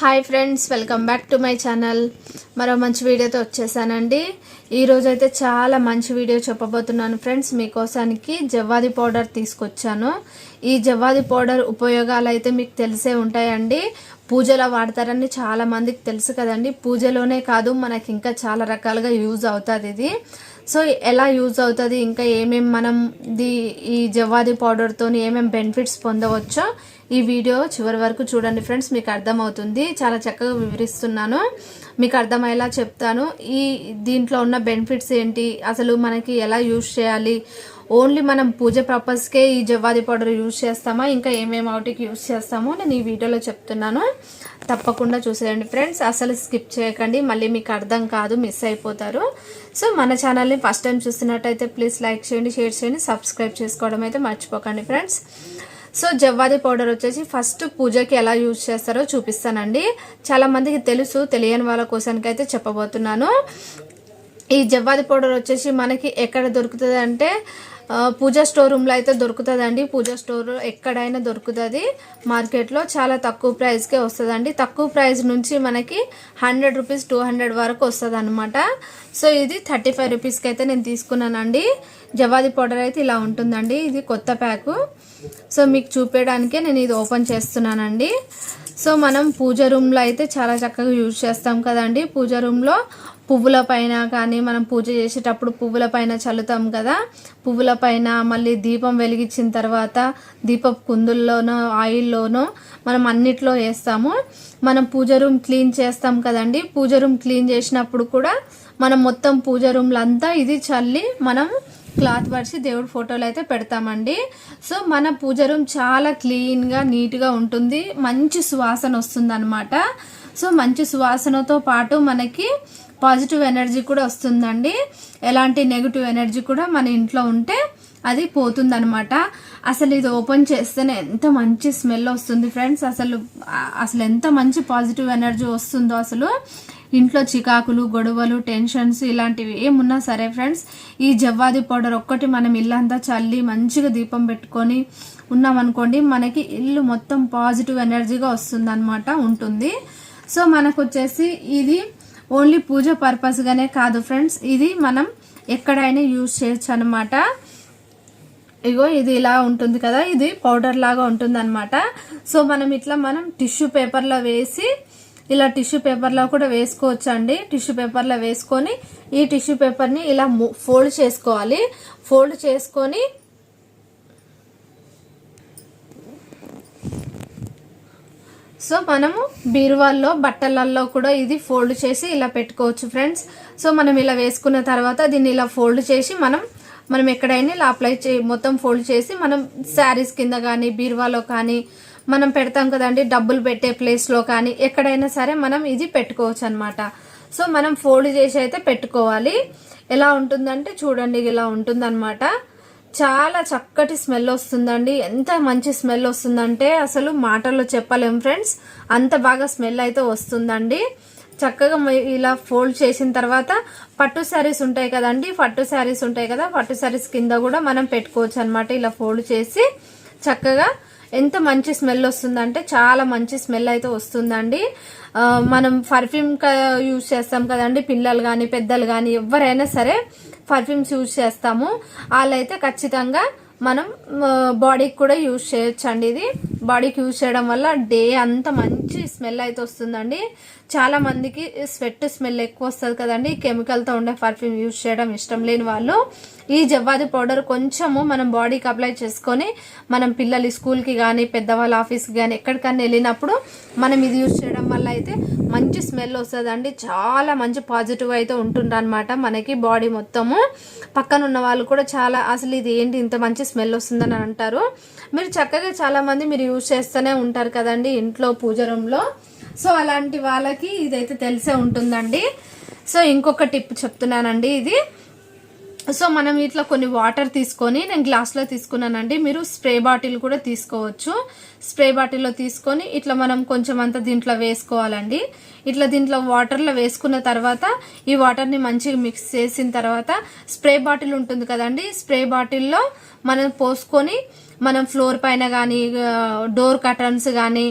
Hi friends welcome back to my channel మరో మంచి వీడియోతో వచ్చేసానండి. ఈరోజైతే చాలా మంచి వీడియో చెప్పబోతున్నాను ఫ్రెండ్స్ మీకోసానికి జవ్వాది పౌడర్ తీసుకొచ్చాను. ఈ జవ్వాది పౌడర్ ఉపయోగాలు అయితే మీకు తెలిసే ఉంటాయండి. పూజలో వాడతారని చాలా మందికి తెలుసు కదండి. పూజలోనే కాదు మనకి ఇంకా చాలా రకాలుగా యూజ్ అవుతుంది ఇది. సో ఎలా యూజ్ అవుతుంది ఇంకా ఏమేమి మనం ది ఈ జవ్వాది పౌడర్తో ఏమేమి బెనిఫిట్స్ పొందవచ్చో ఈ వీడియో చివరి వరకు చూడండి ఫ్రెండ్స్ మీకు అర్థమవుతుంది. చాలా చక్కగా వివరిస్తున్నాను. మీకు అర్థమయ్యేలా చెప్తాను. ఈ దీంట్లో ఉన్న బెనిఫిట్స్ ఏంటి? అసలు మనకి ఎలా యూజ్ చేయాలి? ఓన్లీ మనం పూజ పర్పస్కే ఈ జవ్వాది పౌడర్ యూజ్ చేస్తామా? ఇంకా ఏమేమి వాటికి యూజ్ చేస్తామో నేను ఈ వీడియోలో చెప్తున్నాను. తప్పకుండా చూసేయండి ఫ్రెండ్స్. అసలు స్కిప్ చేయకండి. మళ్ళీ మీకు అర్థం కాదు మిస్ అయిపోతారు. సో మన ఛానల్ని ఫస్ట్ టైం చూస్తున్నట్టయితే ప్లీజ్ లైక్ చేయండి షేర్ చేయండి సబ్స్క్రైబ్ చేసుకోవడం అయితే మర్చిపోకండి ఫ్రెండ్స్. సో జవ్వాది పౌడర్ వచ్చేసి ఫస్ట్ పూజకి ఎలా యూజ్ చేస్తారో చూపిస్తానండి. చాలా మందికి తెలుసు తెలియని వాళ్ళ కోసానికైతే చెప్పబోతున్నాను. ఈ జవ్వాది పౌడర్ వచ్చేసి మనకి ఎక్కడ దొరుకుతుంది అంటే పూజా స్టోర్ రూమ్లో అయితే దొరుకుతుందండి. పూజా స్టోర్ ఎక్కడైనా దొరుకుతుంది. మార్కెట్లో చాలా తక్కువ ప్రైస్కే వస్తుందండి. తక్కువ ప్రైస్ నుంచి మనకి హండ్రెడ్ రూపీస్ టూ హండ్రెడ్ వరకు వస్తుంది అనమాట సో ఇది థర్టీ ఫైవ్ రూపీస్కి అయితే నేను తీసుకున్నానండి. జవాది పౌడర్ అయితే ఇలా ఉంటుందండి. ఇది కొత్త ప్యాకు. సో మీకు చూపించడానికే నేను ఇది ఓపెన్ చేస్తున్నానండి. సో మనం పూజ రూమ్లో అయితే చాలా చక్కగా యూజ్ చేస్తాం కదండి. పూజ రూమ్లో పువ్వుల పైన కానీ మనం పూజ చేసేటప్పుడు పువ్వుల పైన చల్లుతాం కదా. పువ్వుల పైన మళ్ళీ దీపం వెలిగించిన తర్వాత దీపపు కుందుల్లోనో ఆయిల్లోనో మనం అన్నిట్లో వేస్తాము. మనం పూజ రూమ్ క్లీన్ చేస్తాం కదండి. పూజ రూమ్ క్లీన్ చేసినప్పుడు కూడా మనం మొత్తం పూజ రూమ్లో అంతా ఇది చల్లి మనం క్లాత్ పరిచి దేవుడి ఫోటోలు అయితే పెడతామండి. సో మన పూజ రూమ్ చాలా క్లీన్గా నీట్గా ఉంటుంది. మంచి సువాసన వస్తుంది అనమాట సో మంచి సువాసనతో పాటు మనకి పాజిటివ్ ఎనర్జీ కూడా వస్తుందండి. ఎలాంటి నెగిటివ్ ఎనర్జీ కూడా మన ఇంట్లో ఉంటే అది పోతుందనమాట అసలు ఇది ఓపెన్ చేస్తేనే ఎంత మంచి స్మెల్ వస్తుంది ఫ్రెండ్స్. అసలు అసలు ఎంత మంచి పాజిటివ్ ఎనర్జీ వస్తుందో అసలు. ఇంట్లో చికాకులు గొడవలు టెన్షన్స్ ఇలాంటివి ఏమున్నా సరే ఫ్రెండ్స్. ఈ జవ్వాది పౌడర్ ఒక్కటి మనం ఇల్లంతా చల్లి మంచిగా దీపం పెట్టుకొని ఉన్నామనుకోండి మనకి ఇల్లు మొత్తం పాజిటివ్ ఎనర్జీగా వస్తుందన్నమాట ఉంటుంది. సో మనకు వచ్చేసి ఇది ఓన్లీ పూజ పర్పస్గానే కాదు ఫ్రెండ్స్. ఇది మనం ఎక్కడైనా యూజ్ చేయొచ్చు అనమాట ఇగో ఇది ఇలా ఉంటుంది కదా ఇది పౌడర్ లాగా ఉంటుంది అనమాట సో మనం ఇట్లా మనం టిష్యూ పేపర్లో వేసి ఇలా టిష్యూ పేపర్లో కూడా వేసుకోవచ్చు అండి టిష్యూ పేపర్లో వేసుకొని ఈ టిష్యూ పేపర్ని ఇలా ఫోల్డ్ చేసుకోవాలి. ఫోల్డ్ చేసుకొని సో మనము బీరువాల్లో బట్టలల్లో కూడా ఇది ఫోల్డ్ చేసి ఇలా పెట్టుకోవచ్చు ఫ్రెండ్స్. సో మనం ఇలా వేసుకున్న తర్వాత దీన్ని ఇలా ఫోల్డ్ చేసి మనం మనం ఎక్కడైనా ఇలా అప్లై చే మొత్తం ఫోల్డ్ చేసి మనం శారీస్ కింద కానీ బీరువాలో కానీ మనం పెడతాం కదండి డబ్బులు పెట్టే ప్లేస్లో కానీ ఎక్కడైనా సరే మనం ఇది పెట్టుకోవచ్చు అనమాట సో మనం ఫోల్డ్ చేసి అయితే పెట్టుకోవాలి. ఎలా ఉంటుందంటే చూడండి ఇలా ఉంటుందన్నమాట. చాలా చక్కటి స్మెల్ వస్తుందండి. ఎంత మంచి స్మెల్ వస్తుందంటే అసలు మాటల్లో చెప్పలేం ఫ్రెండ్స్. అంత బాగా స్మెల్ అయితే వస్తుందండి. చక్కగా ఇలా ఫోల్డ్ చేసిన తర్వాత పట్టు శారీస్ ఉంటాయి కదండి. పట్టు శారీస్ ఉంటాయి కదా పట్టు శారీస్ కింద కూడా మనం పెట్టుకోవచ్చు అనమాట ఇలా ఫోల్డ్ చేసి చక్కగా ఎంత మంచి స్మెల్ వస్తుందంటే చాలా మంచి స్మెల్ అయితే వస్తుందండి. మనం పర్ఫ్యూమ్ యూజ్ చేస్తాం కదండి పిల్లలు కానీ పెద్దలు కానీ ఎవరైనా సరే పర్ఫ్యూమ్స్ యూజ్ చేస్తాము. వాళ్ళైతే ఖచ్చితంగా మనం బాడీకి కూడా యూజ్ చేయొచ్చండి ఇది. బాడీకి యూజ్ చేయడం వల్ల డే అంతా మంచి స్మెల్ అయితే వస్తుందండి. చాలా మందికి స్వెట్ స్మెల్ ఎక్కువ వస్తుంది కదండి. కెమికల్తో ఉండే పర్ఫ్యూమ్ యూజ్ చేయడం ఇష్టం లేని వాళ్ళు ఈ జవ్వాది పౌడర్ కొంచెము మనం బాడీకి అప్లై చేసుకొని మనం పిల్లలు స్కూల్కి కానీ పెద్దవాళ్ళ ఆఫీస్కి కానీ ఎక్కడికన్నా వెళ్ళినప్పుడు మనం ఇది యూజ్ చేయడం వల్ల అయితే మంచి స్మెల్ వస్తుందండి. చాలా మంచి పాజిటివ్ అయితే ఉంటుందన్నమాట మనకి బాడీ మొత్తము. పక్కన ఉన్న వాళ్ళు కూడా చాలా అసలు ఇది ఏంటి ఇంత మంచి స్మెల్ వస్తుందని అంటారు. మీరు చక్కగా చాలా మంది మీరు యూజ్ చేస్తూనే ఉంటారు కదండి ఇంట్లో పూజ రూమ్లో. సో అలాంటి వాళ్ళకి ఇదైతే తెలిసే ఉంటుందండి. సో ఇంకొక టిప్ చెప్తున్నానండి ఇది. సో మనం ఇట్లా కొన్ని వాటర్ తీసుకొని నేను గ్లాస్లో తీసుకున్నానండి. మీరు స్ప్రే బాటిల్ కూడా తీసుకోవచ్చు. స్ప్రే బాటిల్లో తీసుకొని ఇట్లా మనం కొంచెం అంతా దీంట్లో వేసుకోవాలండి. ఇట్లా దీంట్లో వాటర్లో వేసుకున్న తర్వాత ఈ వాటర్ని మంచిగా మిక్స్ చేసిన తర్వాత స్ప్రే బాటిల్ ఉంటుంది కదండి. స్ప్రే బాటిల్లో మనం పోసుకొని మనం ఫ్లోర్ పైన కానీ డోర్ కటన్స్ కానీ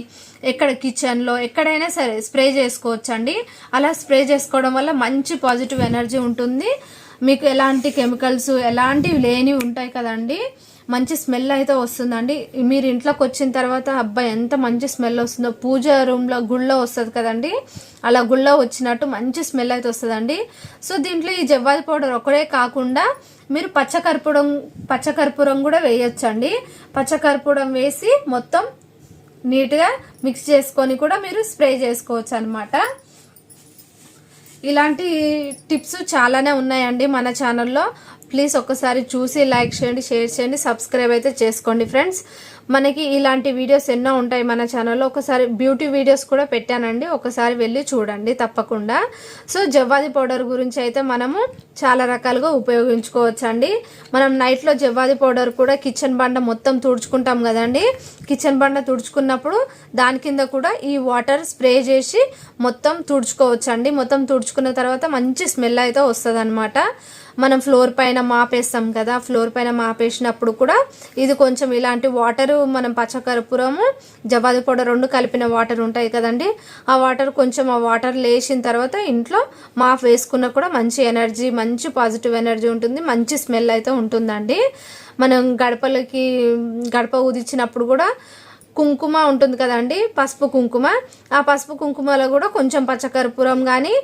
ఎక్కడ కిచెన్లో ఎక్కడైనా సరే స్ప్రే చేసుకోవచ్చండి. అలా స్ప్రే చేసుకోవడం వల్ల మంచి పాజిటివ్ ఎనర్జీ ఉంటుంది. మీకు ఎలాంటి కెమికల్స్ ఎలాంటివి లేనివి ఉంటాయి కదండి. మంచి స్మెల్ అయితే వస్తుందండి. మీరు ఇంట్లోకి వచ్చిన తర్వాత అబ్బాయి ఎంత మంచి స్మెల్ వస్తుందో. పూజ రూమ్లో గుళ్ళో వస్తుంది కదండి. అలా గుళ్ళో వచ్చినట్టు మంచి స్మెల్ అయితే వస్తుందండి. సో దీంట్లో ఈ జవ్వాది పౌడర్ ఒకటే కాకుండా మీరు పచ్చకర్పూరం పచ్చకర్పూరం కూడా వేయొచ్చండి. పచ్చకర్పూరం వేసి మొత్తం నీట్గా మిక్స్ చేసుకొని కూడా మీరు స్ప్రే చేసుకోవచ్చు అనమాట ఇలాంటి టిప్స్ చాలానే ఉన్నాయండి మన ఛానల్లో ప్లీజ్ ఒక్కసారి చూసి లైక్ చేయండి షేర్ చేయండి సబ్స్క్రైబ్ అయితే చేసుకోండి ఫ్రెండ్స్ మనకి ఇలాంటి వీడియోస్ ఎన్నో ఉంటాయి మన ఛానల్లో ఒకసారి బ్యూటీ వీడియోస్ కూడా పెట్టానండి. ఒకసారి వెళ్ళి చూడండి తప్పకుండా. సో జవ్వాది పౌడర్ గురించి అయితే మనము చాలా రకాలుగా ఉపయోగించుకోవచ్చండి. మనం నైట్లో జవ్వాది పౌడర్ కూడా కిచెన్ బండ మొత్తం తుడుచుకుంటాం కదండి. కిచెన్ బండ తుడుచుకున్నప్పుడు దాని కింద కూడా ఈ వాటర్ స్ప్రే చేసి మొత్తం తుడుచుకోవచ్చు అండి మొత్తం తుడుచుకున్న తర్వాత మంచి స్మెల్ అయితే వస్తుంది మనం ఫ్లోర్ పైన మాపేస్తాం కదా. ఫ్లోర్ పైన మాపేసినప్పుడు కూడా ఇది కొంచెం ఇలాంటి వాటర్ మనం పచ్చకర్పూరము జవాది పౌడర్ రెండు కలిపిన వాటర్ ఉంటాయి కదండి. ఆ వాటర్ కొంచెం ఆ వాటర్ లేచిన తర్వాత ఇంట్లో మాఫ్ వేసుకున్న కూడా మంచి ఎనర్జీ మంచి పాజిటివ్ ఎనర్జీ ఉంటుంది మంచి స్మెల్ అయితే ఉంటుందండి. మనం గడపలకి గడప ఉదిచ్చినప్పుడు కూడా కుంకుమ ఉంటుంది కదండి పసుపు కుంకుమ. ఆ పసుపు కుంకుమలో కూడా కొంచెం పచ్చకర్పూరం కానీ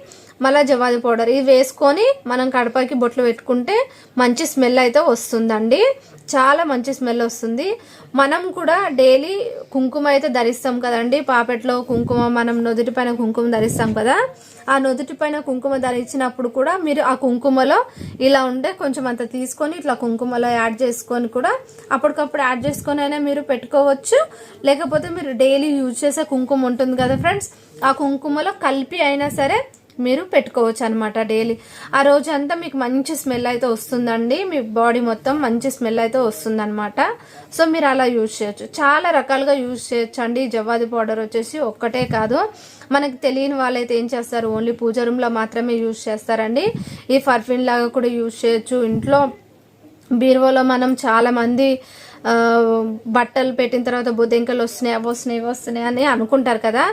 మళ్ళీ జవాది పౌడర్ ఇవి వేసుకొని మనం కడపకి బొట్లు పెట్టుకుంటే మంచి స్మెల్ అయితే వస్తుందండి. చాలా మంచి స్మెల్ వస్తుంది. మనం కూడా డైలీ కుంకుమ అయితే ధరిస్తాం కదండి. పాపెట్లో కుంకుమ మనం నుదుటి పైన కుంకుమ ధరిస్తాం కదా. ఆ నుదుటి పైన కుంకుమ ధరించినప్పుడు కూడా మీరు ఆ కుంకుమలో ఇలా ఉండే కొంచెం అంత తీసుకొని ఇట్లా కుంకుమలో యాడ్ చేసుకొని కూడా అప్పటికప్పుడు యాడ్ చేసుకొని అయినా మీరు పెట్టుకోవచ్చు. లేకపోతే మీరు డైలీ యూజ్ చేసే కుంకుమ ఉంటుంది కదా ఫ్రెండ్స్ ఆ కుంకుమలో కలిపి అయినా సరే మీరు పెట్టుకోవచ్చు అనమాట డైలీ. ఆ రోజు అంతా మీకు మంచి స్మెల్ అయితే వస్తుందండి. మీ బాడీ మొత్తం మంచి స్మెల్ అయితే వస్తుందన్నమాట. సో మీరు అలా యూజ్ చేయొచ్చు. చాలా రకాలుగా యూజ్ చేయొచ్చు అండి జవాది పౌడర్ వచ్చేసి ఒక్కటే కాదు. మనకి తెలియని వాళ్ళైతే ఏం చేస్తారు? ఓన్లీ పూజ రూమ్లో మాత్రమే యూజ్ చేస్తారండి. ఈ పర్ఫ్యూమ్ లాగా కూడా యూజ్ చేయొచ్చు. ఇంట్లో బీరువాలో మనం చాలామంది బట్టలు పెట్టిన తర్వాత బుద్ధెంకలు వస్తున్నాయి అవి వస్తున్నాయి ఇవి వస్తున్నాయి అని అనుకుంటారు కదా.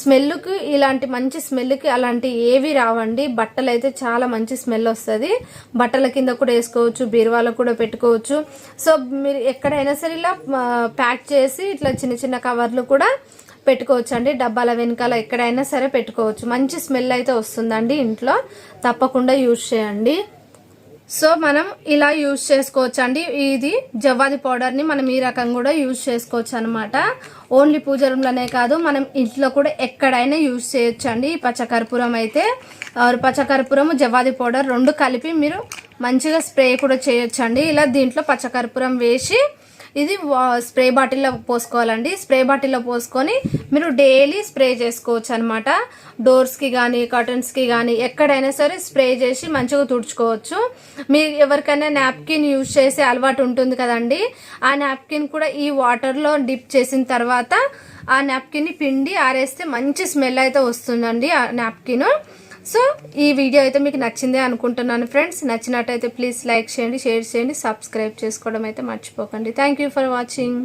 స్మెల్కి ఇలాంటి మంచి స్మెల్కి అలాంటి ఏవి రావండి. బట్టలు అయితే చాలా మంచి స్మెల్ వస్తుంది. బట్టల కింద కూడా వేసుకోవచ్చు బీరువాలో కూడా పెట్టుకోవచ్చు. సో మీరు ఎక్కడైనా సరే ఇలా ప్యాక్ చేసి ఇట్లా చిన్న చిన్న కవర్లు కూడా పెట్టుకోవచ్చు అండి డబ్బాల వెనకాల ఎక్కడైనా సరే పెట్టుకోవచ్చు. మంచి స్మెల్ అయితే వస్తుందండి ఇంట్లో. తప్పకుండా యూజ్ చేయండి. సో మనం ఇలా యూజ్ చేసుకోవచ్చు అండి ఇది జవ్వాది పౌడర్ని మనం ఈ రకం కూడా యూజ్ చేసుకోవచ్చు అనమాట ఓన్లీ పూజ రూమ్లోనే కాదు మనం ఇంట్లో కూడా ఎక్కడైనా యూజ్ చేయొచ్చు అండి పచ్చకర్పూరం అయితే పచ్చకర్పూరం జవ్వాది పౌడర్ రెండు కలిపి మీరు మంచిగా స్ప్రే కూడా చేయొచ్చండి. ఇలా దీంట్లో పచ్చకర్పూరం వేసి ఇది స్ప్రే బాటిల్లో పోసుకోవాలండి. స్ప్రే బాటిల్లో పోసుకొని మీరు డైలీ స్ప్రే చేసుకోవచ్చు అనమాట డోర్స్కి కానీ కర్టన్స్కి కానీ ఎక్కడైనా సరే స్ప్రే చేసి మంచిగా తుడుచుకోవచ్చు. మీరు ఎవరికైనా నాప్కిన్ యూజ్ చేసే అలవాటు ఉంటుంది కదండి. ఆ నాప్కిన్ కూడా ఈ వాటర్లో డిప్ చేసిన తర్వాత ఆ నాప్కిన్ని పిండి ఆరేస్తే మంచి స్మెల్ అయితే వస్తుందండి ఆ నాప్కిన్ సో ఈ వీడియో అయితే మీకు నచ్చిందే అనుకుంటున్నాను ఫ్రెండ్స్. నచ్చినట్టయితే ప్లీజ్ లైక్ చేయండి షేర్ చేయండి సబ్స్క్రైబ్ చేసుకోవడం అయితే మర్చిపోకండి. Thank for watching.